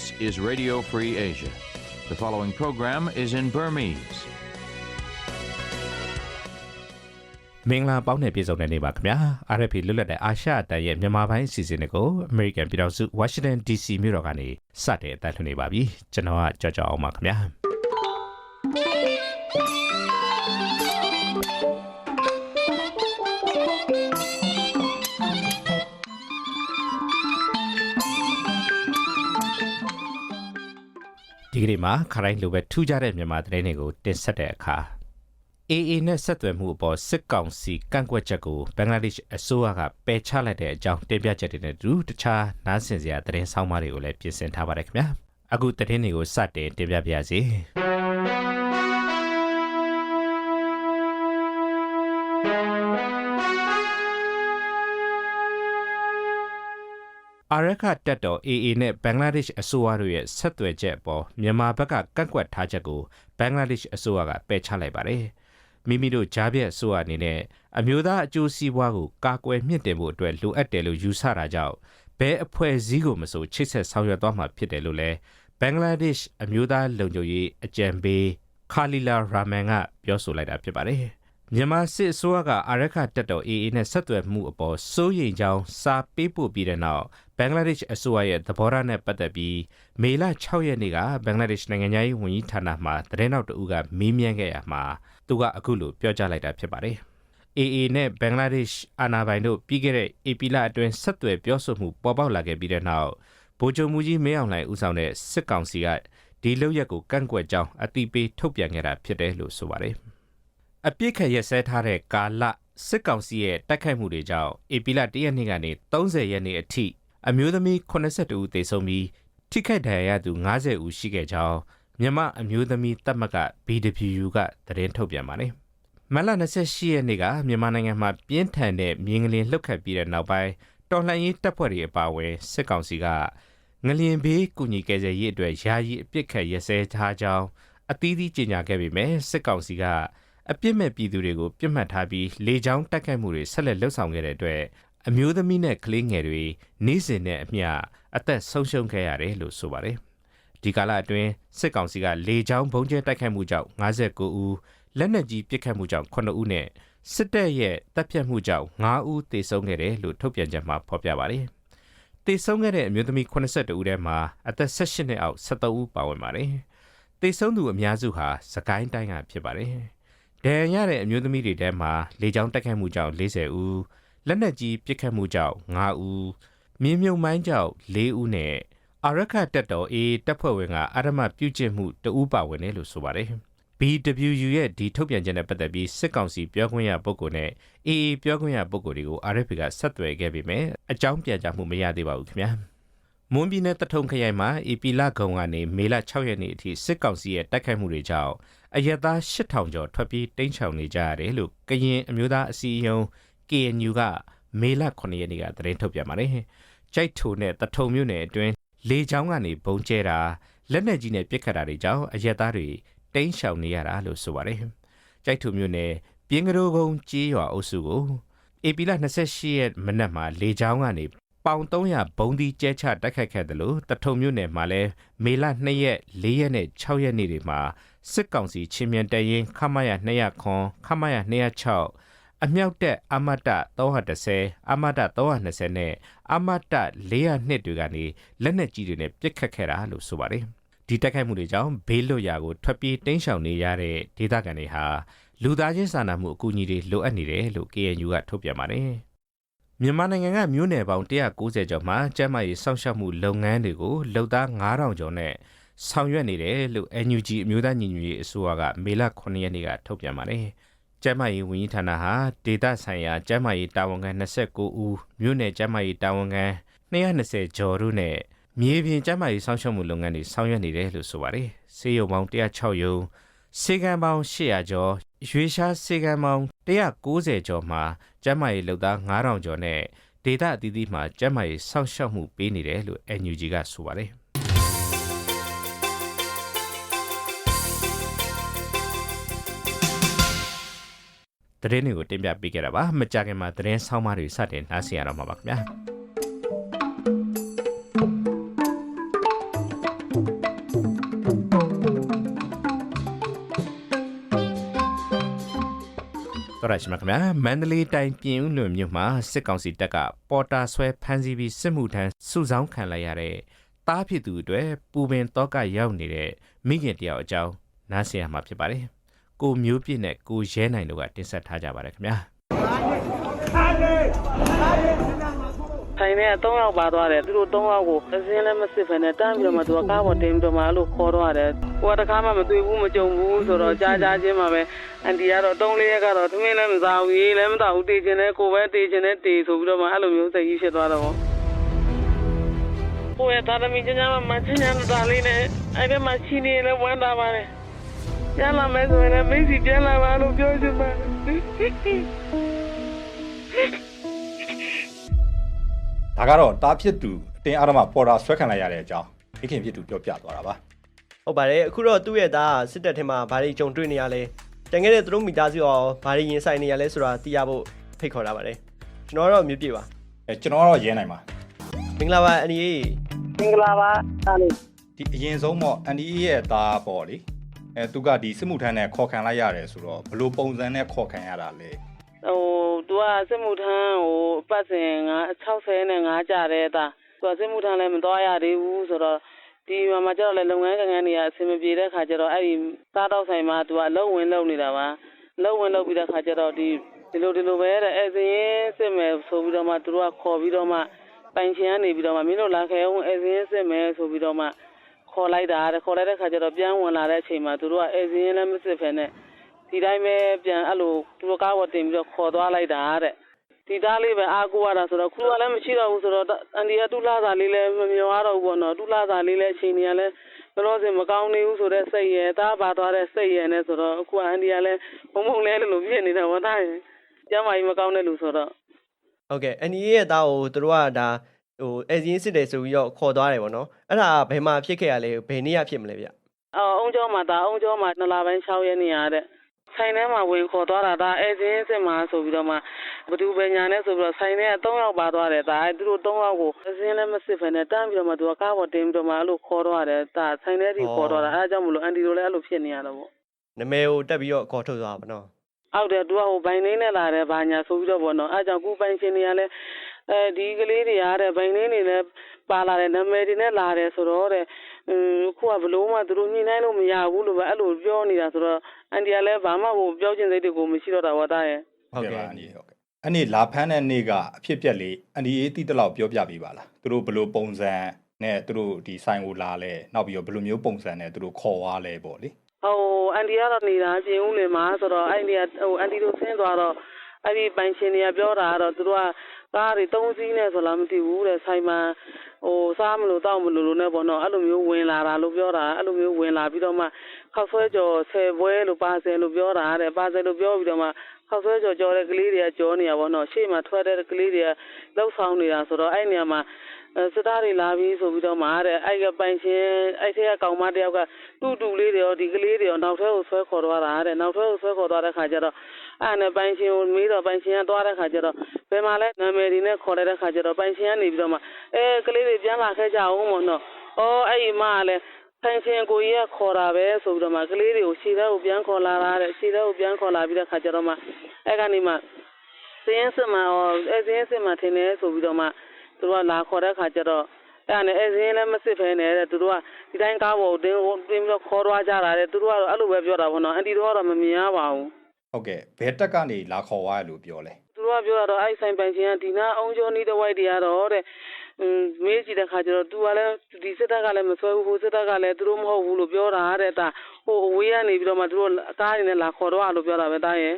This is Radio Free Asia. The following program is in Burmese. မင်္ဂလာပေါင်းနဲ့ပြည့်စုံတဲ့နေ့ပါခင်ဗျာ RFP လွတ်လပ်တဲ့အာရှအတန်ရဲ့မြန်မာပိုင်းအစီအစဉ်တွေကို American ပြည်ထောင်စု Washington DC မြို့တော်ကနေစတင်အသံလွှင့်နေပါပြီကျွန်တော်ကကြောက်ကြောက်အောင်ပါခင်ဗျာ ဒီကနေ့မှာခရိုင်းလိုပဲထူးခြားတဲ့မြန်မာသတင်းတွေကိုတင်ဆက်တဲ့အခါ AA နဲ့ဆက်သွယ်မှုအပေါ်စစ်ကောင်စီကန့်ကွက်ချက်ကိုဘင်္ဂလားဒေ့ရှ်အစိုးရကပယ်ချလိုက်တဲ့အကြောင်းတင်ပြချက်တွေနဲ့အတူတခြားနားဆင်စရာသတင်းဆောင်မတွေကိုလည်းပြင်ဆင်ထားပါတယ်ခင်ဗျာအခုသတင်းတွေကိုစတင်တင်ပြပါရစေ အာရခတက်တော် AA နဲ့ဘင်္ဂလားဒေ့ရှ်အစိုးရတို့ရဲ့ဆက်သွယ်ချက်အပေါ်မြန်မာဘက်ကကန့်ကွက်ထားချက်ကိုဘင်္ဂလားဒေ့ရှ်အစိုးရကပယ်ချလိုက်ပါတယ်။မိမိတို့ကြားပြတ်အစိုးရအနေနဲ့အမျိုးသားအကျိုးစီးပွားကိုကာကွယ်မြင့်တင်ဖို့အတွက်လိုအပ်တယ်လို့ယူဆတာကြောင့်ဘယ်အဖွဲ့အစည်းကိုမဆိုချိတ်ဆက်ဆောင်ရွက်သွားမှာဖြစ်တယ်လို့လည်းဘင်္ဂလားဒေ့ရှ်အမျိုးသားလုံခြုံရေးအကြံပေးခါလီလာရာမန်ကပြောဆိုလိုက်တာဖြစ်ပါတယ်။ မြန်မာစစ်အစိုးရကအာရခတက်တော် AA နဲ့ဆက်သွယ်မှုအပေါ်စိုးရိမ်ကြောင်းစာပေးပို့ပြီးတဲ့နောက်ဘင်္ဂလားဒေ့ရှ်အစိုးရရဲ့သဘောထားနဲ့ပတ်သက်ပြီးမေလ6ရက်နေ့ကဘင်္ဂလားဒေ့ရှ်နိုင်ငံသားရေးဝန်ကြီးဌာနမှသတင်းနောက်တဦးကမေးမြန်းခဲ့ရမှာသူကအခုလိုပြောကြားလိုက်တာဖြစ်ပါတယ်။ AA နဲ့ဘင်္ဂလားဒေ့ရှ်အာဏာပိုင်တို့ပြီးခဲ့တဲ့ဧပြီလအတွင်းဆက်သွယ်ပြောဆိုမှုပေါ်ပေါက်လာခဲ့ပြီးတဲ့နောက်ဗိုလ်ချုပ်မူကြီးမင်းအောင်လှိုင်ဦးဆောင်တဲ့စစ်ကောင်စီကဒီလုပ်ရက်ကိုကန့်ကွက်ကြောင်းအတိပေးထုတ်ပြန်ခဲ့တာဖြစ်တယ်လို့ဆိုပါတယ်။ အပြစ်ခရက်စဲထားတဲ့ကာလစစ်ကောင်စီရဲ့တိုက်ခိုက်မှုတွေကြောင့်ဧပြီလ1ရက်နေ့ကနေ30ရက်နေ့အထိအမျိုးသမီး82ဦးသေဆုံးပြီးထိခိုက်ဒဏ်ရာရသူ90ဦးရှိခဲ့ကြောင်းမြန်မာအမျိုးသမီးတပ်မက BWU ကသတင်းထုတ်ပြန်ပါတယ်။မလ28ရက်နေ့ကမြန်မာနိုင်ငံမှာပြင်းထန်တဲ့မြင်းကလင်းလှုပ်ခတ်ပြီးတဲ့နောက်ပိုင်းတော်လှန်ရေးတပ်ဖွဲ့တွေအပါအဝင်စစ်ကောင်စီကငလျင်ဘေးကုညီကယ်ဆယ်ရေးအတွက်ယာယီအပြစ်ခတ်ရစဲထားကြောင်းအသီးသီးကြေညာခဲ့ပေမဲ့စစ်ကောင်စီက အပြစ်မဲ့ပြည်သူတွေကိုပြစ်မှတ်ထားပြီးလေကြောင်းတိုက်ခိုက်မှုတွေဆက်လက်လှုပ်ဆောင်ခဲ့တဲ့အတွက်အမျိုးသမီးနဲ့ကလေးငယ်တွေနေ့စဉ်နဲ့အမျှအသက်ဆုံးရှုံးခဲ့ရတယ်လို့ဆိုပါတယ်။ဒီကာလအတွင်းစစ်ကောင်စီကလေကြောင်းဘုံကျဲတိုက်ခိုက်မှုကြောင့်59ဦးလက်နက်ကြီးပစ်ခတ်မှုကြောင့်9ဦးနဲ့စစ်တပ်ရဲ့တပ်ဖြတ်မှုကြောင့်9ဦးသေဆုံးခဲ့တယ်လို့ထုတ်ပြန်ချက်မှာဖော်ပြပါတယ်။သေဆုံးခဲ့တဲ့အမျိုးသမီး82ဦးထဲမှာအသက်18နှစ်အောက်73ဦးပါဝင်ပါတယ်။သေဆုံးသူအများစုဟာစကိုင်းတိုင်းကဖြစ်ပါတယ်။ ဒဏ်ရာရတဲ့အမျိုးသမီးတွေထဲမှာလေကြောင်းတိုက်ခိုက်မှုကြောင့်40ဦးလက်နက်ကြီးပစ်ခတ်မှုကြောင့်9ဦးမြင်းမြုံမိုင်းကြောင့်4ဦးနဲ့အာရခတက်တော် A တပ်ဖွဲ့ဝင်ကအရမပြုကျင့်မှုတဦးပါဝင်တယ်လို့ဆိုပါတယ်။ BWU ရဲ့ဒီထုတ်ပြန်ချက်နဲ့ပတ်သက်ပြီးစစ်ကောင်စီပြောခွင့်ရပုဂ္ဂိုလ်နဲ့ AA ပြောခွင့်ရပုဂ္ဂိုလ်တွေကို RFP ကဆက်သွယ်ခဲ့ပေမဲ့အကြောင်းပြန်ကြားမှုမရသေးပါဘူးခင်ဗျာ။မွန်ပြည်နယ်တထုံခရိုင်မှာဧပြီလကုံကနေမေလ6ရက်နေ့အထိစစ်ကောင်စီရဲ့တိုက်ခိုက်မှုတွေကြောင့် အရက်သား8000ကျော်ထွက်ပြေးတိမ်းရှောင်နေကြရတယ်လို့ကရင်အမျိုးသားအစည်းအရုံး KNU ကမေလ9ရက်နေ့ကသတင်းထုတ်ပြန်ပါတယ်။ကြိုက်ထိုနဲ့တထုံမြို့နယ်အတွင်းလေကြောင်းကနေဘုံကျဲတာလက်နက်ကြီးနဲ့ပစ်ခတ်တာတွေကြောင့်အရက်သားတွေတိမ်းရှောင်နေရတာလို့ဆိုပါတယ်။ကြိုက်ထိုမြို့နယ်ပြင်းကလေးကုန်းကြီးရွာအုပ်စုကိုဧပြီလ28ရက်မနက်မှာလေကြောင်းကနေပေါင်300ဘုံဒီကျဲချတိုက်ခိုက်ခဲ့တယ်လို့တထုံမြို့နယ်မှာလည်းမေလ2ရက်4ရက်နဲ့6ရက်နေ့တွေမှာ စစ်ကောင်စီချင်းမြန်တရင်ခမရ200ခွန်ခမရ206အမြောက်တက်အမတ330အမတ320နဲ့အမတ402တွေကနေလက်နက်ကြီးတွေနဲ့ပစ်ခတ်ခဲ့တာလို့ဆိုပါတယ်ဒီတိုက်ခိုက်မှုတွေကြောင့်ဘေးလွတ်ရာကိုထွက်ပြေးတိမ်းရှောင်နေရတဲ့ဒေသခံတွေဟာလူသားချင်းစာနာမှုအကူအညီတွေလိုအပ်နေတယ်လို့ KNU ကထုတ်ပြန်ပါတယ်မြန်မာနိုင်ငံကမြို့နယ်ပေါင်း190ကျော်မှာကျန်းမာရေးစောင့်ရှောက်မှုလုပ်ငန်းတွေကိုလုံသား9000ကျော်နဲ့ ဆောင်ရွက်နေတယ်လို့ NUG အမျိုးသားညီညွတ်ရေးအစိုးရကမေလ9ရက်နေ့ကထုတ်ပြန်ပါတယ်။ကျန်းမာရေးဝန်ကြီးဌာနဟာဒေသဆိုင်ရာကျန်းမာရေးတာဝန်ခံ29ဦးမြို့နယ်ကျန်းမာရေးတာဝန်ခံ220ကျော်တို့နဲ့မြေပြင်ကျန်းမာရေးစောင့်ရှောက်မှုလုပ်ငန်းတွေဆောင်ရွက်နေတယ်လို့ဆိုပါတယ်။ဆေးရုံပေါင်း106ရုံစေကံပေါင်း800ကျော်ရွေရှားစေကံပေါင်း190ကျော်မှာကျန်းမာရေးလုပ်သား9000ကျော်နဲ့ဒေသအသီးသီးမှာကျန်းမာရေးစောင့်ရှောက်မှုပေးနေတယ်လို့ NUG ကဆိုပါတယ်။ သတင်းတွေကိုတင်ပြပေးခဲ့တာပါမကြခင်မှာသတင်းဆောင်းပါးတွေစတင်နှားဆင်ရတော့မှာပါခင်ဗျာတော်ရရှိမှာခင်ဗျာမန္တလေးတိုင်းပြင်ဦးလွင်မြို့မှာစစ်ကောင်စီတပ်ကပေါ်တာဆွဲဖမ်းဆီးပြီးစစ်မှုထမ်းစုဆောင်းခံလိုက်ရတဲ့တားဖြစ်သူအတွက်ပူပင်တော့ကရောက်နေတဲ့မိခင်တယောက်အကြောင်းနားဆင်ရမှာဖြစ်ပါတယ်။ ကိုမျိုးပြည့်နဲ့ကိုရဲနိုင်တို့ကတင်ဆက်ထားကြပါတယ်ခင်ဗျာဆိုင်ထဲက3ယောက်ပါသွားတယ်သူတို့3ယောက်ကိုအစင်းလည်းမစစ်ဖ ೇನೆ တန်းပြီးတော့မှသူကကားပေါ်တင်ပြီးတော့မှအဲ့လိုခေါ်တော့ရတယ်ဟိုကတခါမှမတွေ့ဘူးမကြုံဘူးဆိုတော့ကြားကြားချင်းမှာပဲအန်တီကတော့3လေးရက်ကတော့သမင်းလည်းမစားဘူးရေးလည်းမတော့ဘူးတေးချင်တယ်ကိုပဲတေးချင်တယ်တေးဆိုပြီးတော့မှအဲ့လိုမျိုးစိတ်ကြီးဖြစ်သွားတော့ကိုယ့်ရဲ့သားသမီးချင်းချင်းမှမချင်းချင်းသားလေးနဲ့အဲ့ဒီမှာချင်းနေလည်းဝမ်းသာပါတယ် ပြန်လာမယ်ဆိုရင်လည်းမိတ်စီပြန်လာပါလို့ပြောချင်ပါတယ်ဒါကတော့တားဖြစ်သူအတင်းအဓမ္မပေါ်တာဆွဲခံလိုက်ရတဲ့အကြောင်းမိခင်ဖြစ်သူပြောပြသွားတာပါဟုတ်ပါတယ်အခုတော့သူ့ရဲ့သားစစ်တပ်ထဲမှာဘာတွေကြုံတွေ့နေရလဲတန်ခဲ့တဲ့သူတို့မိသားစုရောဘာတွေရင်ဆိုင်နေရလဲဆိုတာသိရဖို့ဖိတ်ခေါ်လာပါတယ်ကျွန်တော်ကတော့မြို့ပြေပါအဲကျွန်တော်ကတော့ရဲနိုင်ပါမင်္ဂလာပါအန်ဒီအေးမင်္ဂလာပါအားလေးဒီအရင်ဆုံးတော့အန်ဒီရဲ့သားပေါ့လေ အဲသူကဒီစစ်မှုထမ်းနဲ့ခေါ်ခံလိုက်ရတယ်ဆိုတော့ဘလို့ပုံစံနဲ့ခေါ်ခံရတာလဲဟိုသူကစစ်မှုထမ်းဟိုပတ်စဉ်ငါ60နဲ့5ကြတဲ့တာသူကစစ်မှုထမ်းလည်းမတော်ရသေးဘူးဆိုတော့ဒီမှာမှကျတော့လေလုပ်ငန်းကငန်းတွေကအဆင်မပြေတဲ့ခါကျတော့အဲ့ဒီစားတော့ဆိုင်မှာသူကအလုံးဝင်လုံးနေတာပါလုံးဝင်လုံးပြီးတဲ့ခါကျတော့ဒီဒီလိုဒီလိုပဲတဲ့အဲ့စရင်စစ်မယ်ဆိုပြီးတော့မှသူတို့ကခေါ်ပြီးတော့မှပိုင်ချင်ကနေပြီးတော့မှမင်းတို့လာခဲ့အောင်အဲ့စရင်စစ်မယ်ဆိုပြီးတော့မှ ခေါ်လိုက်တာတဲ့ခေါ်လိုက်တဲ့ခါကျတော့ပြန်ဝင်လာတဲ့အချိန်မှာသူတို့ကအဲ့စရင်လည်းမစစ်ဖ ೇನೆ ဒီတိုင်းပဲပြန်အဲ့လိုသူတို့ကားပေါ်တင်ပြီးတော့ခေါ်သွားလိုက်တာတဲ့ဒီသားလေးပဲအားကိုးရတာဆိုတော့ခုကလည်းမရှိတော့ဘူးဆိုတော့အန်ဒီကတူလာစာလေးလည်းမမျောရတော့ဘူးပေါ့နော်တူလာစာလေးလည်းအချိန်ကြီးကလည်းဘယ်လို့စင်မကောင်းနေဘူးဆိုတော့စိတ်ရယ်သားပါသွားတဲ့စိတ်ရယ်နဲ့ဆိုတော့အခုကအန်ဒီကလည်းဘုံဘုံလဲလို့ဖြစ်နေတာဝသားရယ်ကျမ်းမာကြီးမကောင်းတဲ့လူဆိုတော့ဟုတ်ကဲ့အန်ဒီအေးရဲ့သားကိုသူတို့ကဒါ ဟိုအဲဇင်းစစ်တယ်ဆိုပြီးတော့ခေါ်သွားတယ်ပေါ့နော်အဲ့ဒါဘယ်မှာဖြစ်ခဲ့ရလဲဘယ်နေ့ရဖြစ်မလဲဗျအော်အုံကျော်မှာဒါအုံကျော်မှာနှစ်လပိုင်း6ရက်နေရတဲ့ဆိုင်ထဲမှာဝင်ခေါ်သွားတာဒါအဲစင်းစစ်မှာဆိုပြီးတော့မှဘသူပဲညာနဲ့ဆိုပြီးတော့ဆိုင်ထဲက3ယောက်ပါသွားတယ်ဒါအဲသူတို့3ယောက်ကိုအစင်းလည်းမစစ်ဖ ೇನೆ တန်းပြီးတော့မှသူကကားပေါ်တင်ပြီးတော့မှအဲ့လိုခေါ်တော့ရတယ်ဒါဆိုင်ထဲထိခေါ်တော့တာအဲဒါကြောင့်မလို့အန်တီတို့လည်းအဲ့လိုဖြစ်နေရတော့ပေါ့နမဲကိုတက်ပြီးတော့ခေါ်ထုတ်သွားပါနော်အောက်တယ်သူကဟိုဘိုင်နေနဲ့လာတယ်ဘာညာဆိုပြီးတော့ပေါ့နော်အဲဒါကြောင့်ကူပိုင်ရှင်တွေကလည်း အဲဒီကလေးတွေအားတဲ့ဘိုင်နေနေလည်းပါလာတယ်နာမည်တွေနဲ့လာတယ်ဆိုတော့တဲ့အင်းခုကဘလို့မှသူတို့ညှိနှိုင်းလို့မရဘူးလို့ပဲအဲ့လိုပြောနေတာဆိုတော့အန်တီကလည်းဘာမှဟိုပြောချင်စိတ်တွေကိုမရှိတော့တာဝါသားရဲ့ဟုတ်ကဲ့ပါအန်ဒီဟုတ်ကဲ့အဲ့ဒီလာဖမ်းတဲ့နေ့ကအဖြစ်ပြက်လေးအန်ဒီအေးတိတလောက်ပြောပြပေးပါလားသူတို့ဘလို့ပုံစံနဲ့သူတို့ဒီဆိုင်ကိုလာလဲနောက်ပြီးတော့ဘလို့မျိုးပုံစံနဲ့သူတို့ခေါ်သွားလဲပေါ့လေဟိုအန်တီကတော့နေတာပြင်ဦးလင်မှာဆိုတော့အဲ့ဒီကဟိုအန်တီတို့ဆင်းသွားတော့အဲ့ဒီပိုင်ရှင်တွေကပြောတာကတော့သူတို့က ကားတွေ၃စီးနဲ့ဆိုလားမသိဘူးတဲ့ဆိုင်မှာဟိုစားမလို့တောက်မလို့လို့နဲ့ပေါ့နော်အဲ့လိုမျိုးဝင်လာတာလို့ပြောတာအဲ့လိုမျိုးဝင်လာပြီးတော့မှခောက်ဆွဲကြော်ဆယ်ပွဲလို့ပါဆယ်လို့ပြောတာတဲ့ပါဆယ်လို့ပြောပြီးတော့မှခောက်ဆွဲကြော်ကြော်တဲ့ကလေးတွေကကြောနေတာပေါ့နော်ရှေ့မှာထွက်တဲ့ကလေးတွေကလှုပ်ဆောင်နေတာဆိုတော့အဲ့နေရာမှာအဲစစ်သားတွေလာပြီးဆိုပြီးတော့မှတဲ့အဲ့ကပိုင်ရှင်အဲ့ထဲကကောင်မတယောက်ကတူတူလေးတွေရောဒီကလေးတွေရောနောက်ထဲကိုဆွဲခေါ်သွားတာတဲ့နောက်ထဲကိုဆွဲခေါ်သွားတဲ့ခါကျတော့ အဲ့နဲ့ပိုင်ရှင်ကိုမေးတော့ပိုင်ရှင်ကသွားတဲ့ခါကျတော့ဘယ်မှာလဲနာမည်ဒီနဲ့ခေါ်လိုက်တဲ့ခါကျတော့ပိုင်ရှင်ကနေပြီးတော့မှအဲကလေးတွေပြန်လာခဲ့ကြအောင်မို့နော်ဩအဲ့ဒီမကလည်းပိုင်ရှင်ကိုကြီးကခေါ်တာပဲဆိုပြီးတော့မှကလေးတွေကိုရှီထဲကိုပြန်ခေါ်လာတာတဲ့ရှီထဲကိုပြန်ခေါ်လာပြီးတဲ့ခါကျတော့မှအဲ့ကနေမှစင်းစင်မှာအဲစင်းစင်မှာထင်တယ်ဆိုပြီးတော့မှသူတို့ကလာခေါ်တဲ့ခါကျတော့အဲ့ဒါနဲ့အဲစင်းလည်းမစစ်ဖဲနဲ့တဲ့သူတို့ကဒီတိုင်းကားပေါ်ကိုတင်းတင်းပြီးတော့ခေါ်သွားကြတာတဲ့သူတို့ကတော့အဲ့လိုပဲပြောတာပေါ့နော်အန်တီတို့ကတော့မမြင်ရပါဘူး ဟုတ်ကဲ့ဘယ်တက်ကနေလာခေါ်သွားရလို့ပြောလဲသူတို့ကပြောတာတော့အဲ့ဆိုင်ပိုင်ရှင်ကဒီနာအောင်ကျော်နီးတဲ့ဝိုက်တွေကတော့တဲ့အင်းမေးကြည့်တဲ့ခါကျတော့ तू ကလည်းဒီစစ်တပ်ကလည်းမဆွဲဘူးဟိုစစ်တပ်ကလည်းသူတို့မဟုတ်ဘူးလို့ပြောတာတဲ့ဒါဟိုအဝေးကနေပြီးတော့မှသူတို့အကားတွေနဲ့လာခေါ်တော့လို့ပြောတာပဲတားရဲ့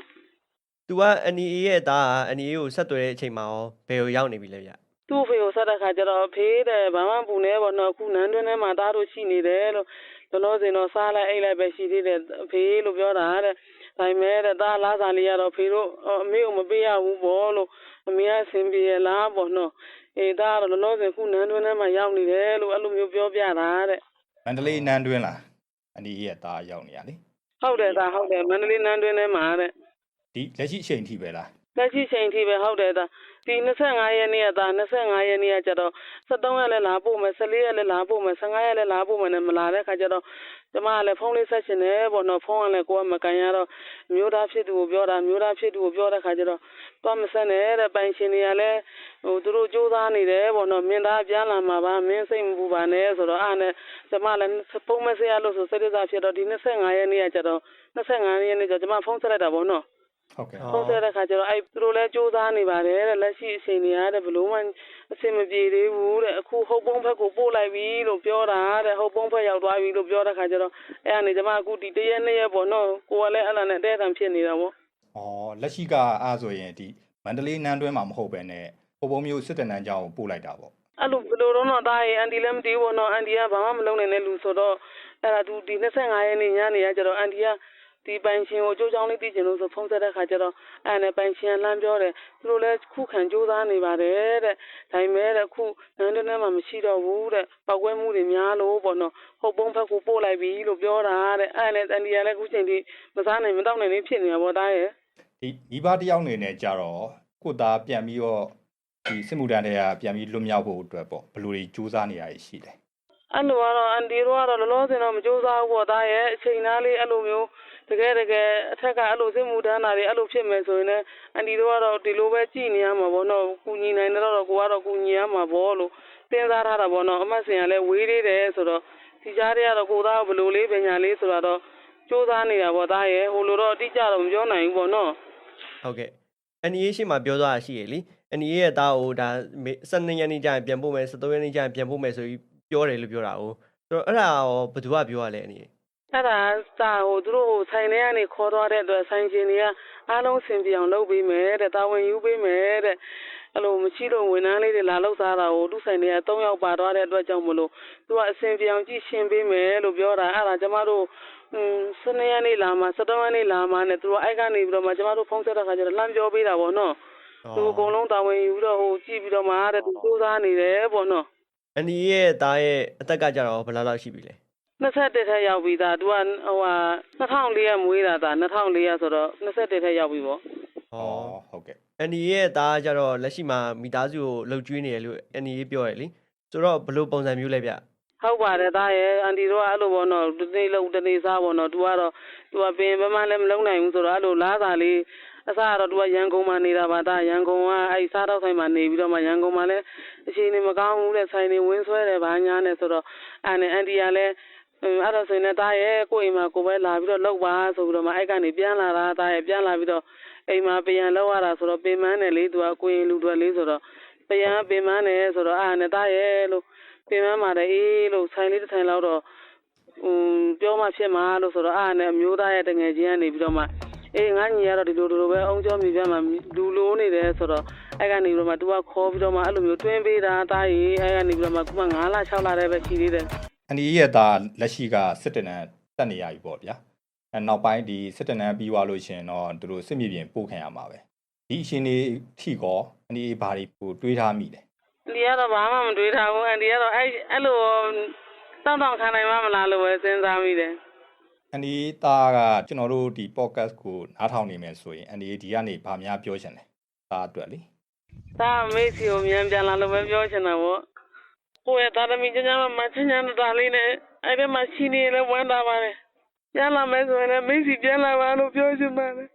သူကအန်ဒီအေးရဲ့သားကအန်ဒီအေးကိုဆက်သွယ်တဲ့အချိန်မှာရောဘယ်ကိုရောက်နေပြီလဲဗျသူ့ဖေကိုဆက်တဲ့ခါကျတော့ဖေးတယ်ဘာမှပူနေပေါ့နော်အခုနန်းတွင်းထဲမှာသားတို့ရှိနေတယ်လို့လောလောဆယ်တော့စားလိုက်အိတ်လိုက်ပဲရှိသေးတယ်ဖေးလို့ပြောတာတဲ့ ဒါပေမဲ့တဲ့သားလားစာလေးကတော့ဖေတို့အမေကိုမပေးရဘူးပေါ့လို့အမေကအဆင်ပြေရလားပေါ့နော်အေးသားကတော့လောလောဆယ်အခုနန်းတွင်းထဲမှာရောက်နေတယ်လို့အဲ့လိုမျိုးပြောပြတာတဲ့မန္တလေးနန်းတွင်းလားအန်ဒီအေးရဲ့သားရောက်နေရလေဟုတ်တယ်သားဟုတ်တယ်မန္တလေးနန်းတွင်းထဲမှာတဲ့ဒီလက်ရှိအချိန်ထိပဲလား လက်ရှိချိန်ထိပဲဟုတ်တယ်ဒါဒီ25ရက်နေ့ကဒါ25ရက်နေ့ကကျတော့73ရက်လည်းလာပို့မယ်14ရက်လည်းလာပို့မယ်15ရက်လည်းလာပို့မယ်နဲ့မလာတဲ့ခါကျတော့ကျမကလည်းဖုန်းလေးဆက်ရှင်တယ်ပေါ့နော်ဖုန်းကလည်းကိုကမကန်ရတော့မျိုးသားဖြစ်သူကိုပြောတာမျိုးသားဖြစ်သူကိုပြောတဲ့ခါကျတော့သွားမဆက်နဲ့တဲ့ပိုင်ရှင်တွေကလည်းဟိုသူတို့စူးစမ်းနေတယ်ပေါ့နော်မင်းသားပြန်လာမှာပါမင်းစိတ်မပူပါနဲ့ဆိုတော့အားနဲ့ကျမလည်းဖုန်းမဆက်ရလို့ဆိုစိတ်ဒုက္ခဖြစ်တော့ဒီ25ရက်နေ့ကကျတော့25ရက်နေ့ကျကျမဖုန်းဆက်လိုက်တာပေါ့နော် ဟုတ်ကဲ့ဖုန်းဆက်တဲ့ခါကျတော့အဲ့သူတို့လည်းစူးစမ်းနေပါတယ်တဲ့လက်ရှိအချိန်တွေရတဲ့ဘလို့မှအဆင်မပြေသေးဘူးတဲ့အခုဟုတ်ပုံးဘက်ကိုပို့လိုက်ပြီလို့ပြောတာတဲ့ဟုတ်ပုံးဘက်ရောက်သွားပြီလို့ပြောတဲ့ခါကျတော့အဲ့အနေကျမအခုဒီတရက်နှစ်ရက်ပေါ့နော်ကိုကလည်းအဲ့လာနဲ့တဲ့တံဖြစ်နေတာပေါ့။အော်လက်ရှိကအားဆိုရင်ဒီမန္တလေးနန်းတွဲမှာမဟုတ်ပဲနဲ့ဟိုဘုံမျိုးစစ်တနန်းကျောင်းကိုပို့လိုက်တာပေါ့အဲ့လိုဘယ်လိုတော့တော့ဒါရင်အန်တီလည်းမသိဘူးပေါ့နော်အန်တီကဘာမှမလုပ်နိုင်တဲ့လူဆိုတော့အဲ့ဒါသူဒီ25ရက်နေ့ညနေကကျတော့အန်တီက ဒီပိုင်ရှင်ကိုကြိုးချောင်းလေးသိချင်လို့ဆိုဖုန်းဆက်တဲ့ခါကျတော့အဲ့နဲ့ပိုင်ရှင်ကလှမ်းပြောတယ်သူတို့လည်းခုခံကြိုးစားနေပါတယ်တဲ့ဒါပေမဲ့တဲ့ခုနန်းတွင်းထဲမှာမရှိတော့ဘူးတဲ့ပောက်ကွဲမှုတွေများလို့ပေါ့နော်ဟုတ်ပုံးဖက်ကိုပို့လိုက်ပြီလို့ပြောတာတဲ့အဲ့နဲ့အန်တီကလည်းခုချိန်ထိမစားနိုင်မတော့နိုင်လေးဖြစ်နေတာပေါ့ဒါရဲ့။ဒီမိဘတစ်ယောက်အနေနဲ့ကြတော့ကိုသားပြန်ပြီးတော့ဒီစစ်မှုထမ်းတွေကပြန်ပြီးလွတ်မြောက်ဖို့အတွက်ပေါ့ဘယ်လိုတွေစူးစမ်းနေရရှိလဲ အဲ့လိုကတော့အန်တီတို့ကတော့လောလောဆယ်တော့မကြိုးစားဘူးပေါ့ဒါရဲ့အချိန်သားလေးအဲ့လိုမျိုးတကယ်တကယ်အထက်ကအဲ့လိုစစ်မှုထမ်းတာတွေအဲ့လိုဖြစ်မယ်ဆိုရင်လည်းအန်တီတို့ကတော့ဒီလိုပဲကြည်နေရမှာပေါ့နော်ကူညီနိုင်တော့တော့ကိုကတော့ကူညီရမှာပေါ့လို့စဉ်းစားထားတာပေါ့နော်အမတ်စင်ကလည်းဝေးသေးတယ်ဆိုတော့ဒီကြားတွေကတော့ကိုသားကဘယ်လိုလေးပညာလေးဆိုတော့ကြိုးစားနေတာပေါ့ဒါရဲ့ဟိုလိုတော့အတိအကျတော့မပြောနိုင်ဘူးပေါ့နော်ဟုတ်ကဲ့အန်ဒီရေးရှိမှပြောသွားတာရှိရလေအန်ဒီရဲ့သားကိုဒါ12ရက်နေ့ကျရင်ပြန်ပို့မယ်13ရက်နေ့ကျရင်ပြန်ပို့မယ်ဆိုပြီး ပြောတယ်လို့ပြောတာ哦ဆိုတော့အဲ့ဒါရောဘယ်သူကပြောရလဲအန်ဒီ အဲ့ဒါစာဟိုသူတို့ဟိုဆိုင်ထဲကနေခေါ်သွားတဲ့အတွက်ဆိုင်ရှင်တွေကအားလုံးစင်ပြေအောင်လုပ်ပေးမယ်တဲ့တာဝန်ယူပေးမယ်တဲ့အဲ့လိုမရှိလို့ဝန်ထမ်းလေးတွေလာလောက်စားတာကိုသူ့ဆိုင်တွေက၃ယောက်ပါသွားတဲ့အတွက်ကြောင့်မလို့သူကအစင်ပြေအောင်ကြည့်ရှင်းပေးမယ်လို့ပြောတာအဲ့ဒါကျမတို့อืมစနေရက်နေ့လာမှာစတုံးရက်နေ့လာမှာနဲ့သူတို့အိုက်ကနေပြီးတော့မှကျမတို့ဖုန်းဆက်တဲ့ခါကျတော့လှမ်းပြောပေးတာပေါ့နော်သူအကုန်လုံးတာဝန်ယူပြီးတော့ဟိုကြည့်ပြီးတော့မှတဲ့သူစူးစမ်းနေတယ်ပေါ့နော် အန်ဒီရဲ့သားရဲ့အသက်ကကြတော့ဘယ်လောက်လောက်ရှိပြီလဲ21ထက်ရောက်ပြီဒါသူကဟိုဟာ2004ရက်မွေးတာဒါ2004ရက်ဆိုတော့21ထက်ရောက်ပြီပေါ့။အော်ဟုတ်ကဲ့အန်ဒီရဲ့သားကြတော့လက်ရှိမှာမိသားစုကိုလှုပ်ကျွေးနေတယ်လို့အန်ဒီရေးပြောရလေဆိုတော့ဘယ်လိုပုံစံမျိုးလဲဗျဟုတ်ပါတယ်သားရဲ့အန်တီတို့ကအဲ့လိုပေါ့နော်ဒီနေ့လုံးဒီနေ့စားပေါ့နော်သူကတော့သူကပင်ပန်းလည်းမလုံးနိုင်ဘူးဆိုတော့အဲ့လိုလားစာလေး အစားကတော့သူကရန်ကုန်မှာနေတာပါဒါရန်ကုန်ကအဲ့စားတော့ဆိုင်မှာနေပြီးတော့မှရန်ကုန်မှာလည်းအချိန်နေမကောင်းဘူးတဲ့ဆိုင်နေဝင်းဆွဲတယ်ဗာညာနဲ့ဆိုတော့အဲ့နဲ့အန်တီကလည်းအဲ့တော့ဆိုရင်လည်းသားရဲ့ကိုယ့်အိမ်မှာကိုယ်ပဲလာပြီးတော့လောက်ပါဆိုပြီးတော့မှအဲ့ကနေပြန်လာတာသားရဲ့ပြန်လာပြီးတော့အိမ်မှာပြန်လောက်ရတာဆိုတော့ပင်မန်းတယ်လေသူကကိုရင်လူတွေလေးဆိုတော့ပြန်ပင်မန်းတယ်ဆိုတော့အဲ့နဲ့သားရဲ့လို့ပြင်မပါတယ်အေးလို့ဆိုင်လေးတစ်ထိုင်လောက်တော့ဟိုပြောမှဖြစ်မှာလို့ဆိုတော့အားနဲ့အမျိုးသားရဲ့တငယ်ချင်းကနေပြီးတော့မှ အေးငါညီကတော့ဒီလိုဒီလိုပဲအောင်ကျော်မြပြမှာလူလိုနေတယ်ဆိုတော့အဲ့ကနေပြီးတော့မှ तू ကခေါ်ပြီးတော့မှအဲ့လိုမျိုးတွင်းပေးတာတားရီအဲ့ကနေပြီးတော့မှခုမှ9လ6လတည်းပဲရှိသေးတယ်။အန်ဒီရဲ့သားလက်ရှိကစစ်တနန်းတက်နေရပြီပေါ့ဗျာ။အဲနောက်ပိုင်းဒီစစ်တနန်းပြီးသွားလို့ရှရင်တော့သူတို့စစ်မြေပြင်ပို့ခံရမှာပဲ။ဒီအရှင်နေထိကောအန်ဒီဘာတွေဟိုတွေးထားမိလဲဒီကတော့ဘာမှမတွေးထားဘူးအန်ဒီကတော့အဲ့အဲ့လိုတောင်းတောင်းခံနိုင်မှမလားလို့ပဲစဉ်းစားမိတယ် အန်ဒီသားကကျွန်တော်တို့ဒီ podcast ကိုနားထောင်နေမယ်ဆိုရင်အန်ဒီဒီကနေဗာများပြောချင်တယ်။သားအတွက်လေ ဒါမေ့စီကိုမြန်ပြန်လာလို့ပဲပြောချင်တာပေါ့ကိုယ့်ရဲ့သားသမီးကျန်းကျန်းမမချမ်းချမ်းသာလေးနဲ့အဲ့ဒီမှာရှိနေလဲဝမ်းသာပါတယ်ပြန်လာမယ်ဆိုရင်လည်းမေ့စီပြန်လာပါလို့ပြောချင်ပါတယ်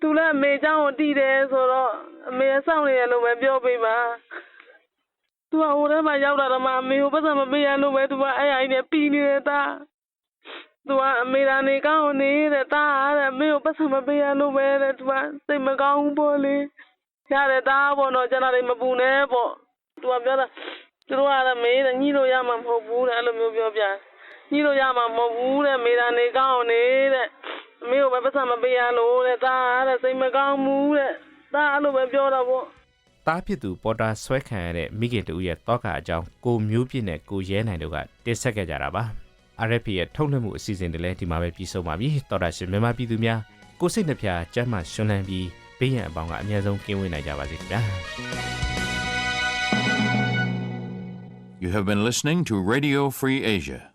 သူလည်းအမေเจ้าကိုတည်တယ်ဆိုတော့အမေစောင့်နေရလို့ပဲပြောပေးပါ သူကဟိုထဲမှာရောက်လာတော့မှအမေကိုပတ်စံမပေးရလို့ပဲသူကအဲ့အရင်နဲ့ပြီးနေတဲ့သားသူကအမေရာနေကောင်းနေတဲ့တားတဲ့အမေကိုပတ်စံမပေးရလို့ပဲတဲ့သူကစိတ်မကောင်းဘူးပေါ့လေရတဲ့တားပေါ့နော်ကျန်တာတွေမပူနဲ့ပေါ့သူကပြောတာသူတို့ကမေးတယ်ညှိလို့ရမှာမဟုတ်ဘူးတဲ့အဲ့လိုမျိုးပြောပြညှိလို့ရမှာမဟုတ်ဘူးတဲ့မေရာနေကောင်းနေတဲ့အမေကိုပဲပတ်စံမပေးရလို့တဲ့တားတဲ့စိတ်မကောင်းဘူးတဲ့တားအဲ့လိုပဲပြောတာပေါ့ တားဖြစ်သူပေါ်တာဆွဲခံရတဲ့မိခင်တူရဲ့တောကအကြောင်းကိုမျိုးပြည့်နဲ့ကိုရဲနိုင်တို့ကတင်ဆက်ခဲ့ကြတာပါ RFP ရဲ့ထုတ်လွှင့်မှုအစီအစဉ်တွေလည်းဒီမှာပဲပြီးဆုံးပါပြီတော်တာရှင်မြန်မာပြည်သူများကိုစိတ်နှဖျားစမ်းမှရှင်လန်းပြီးဘေးရန်အပေါင်းကအမြဲဆုံးကင်းဝေးနိုင်ကြပါစေခင်ဗျာ You have been listening to Radio Free Asia.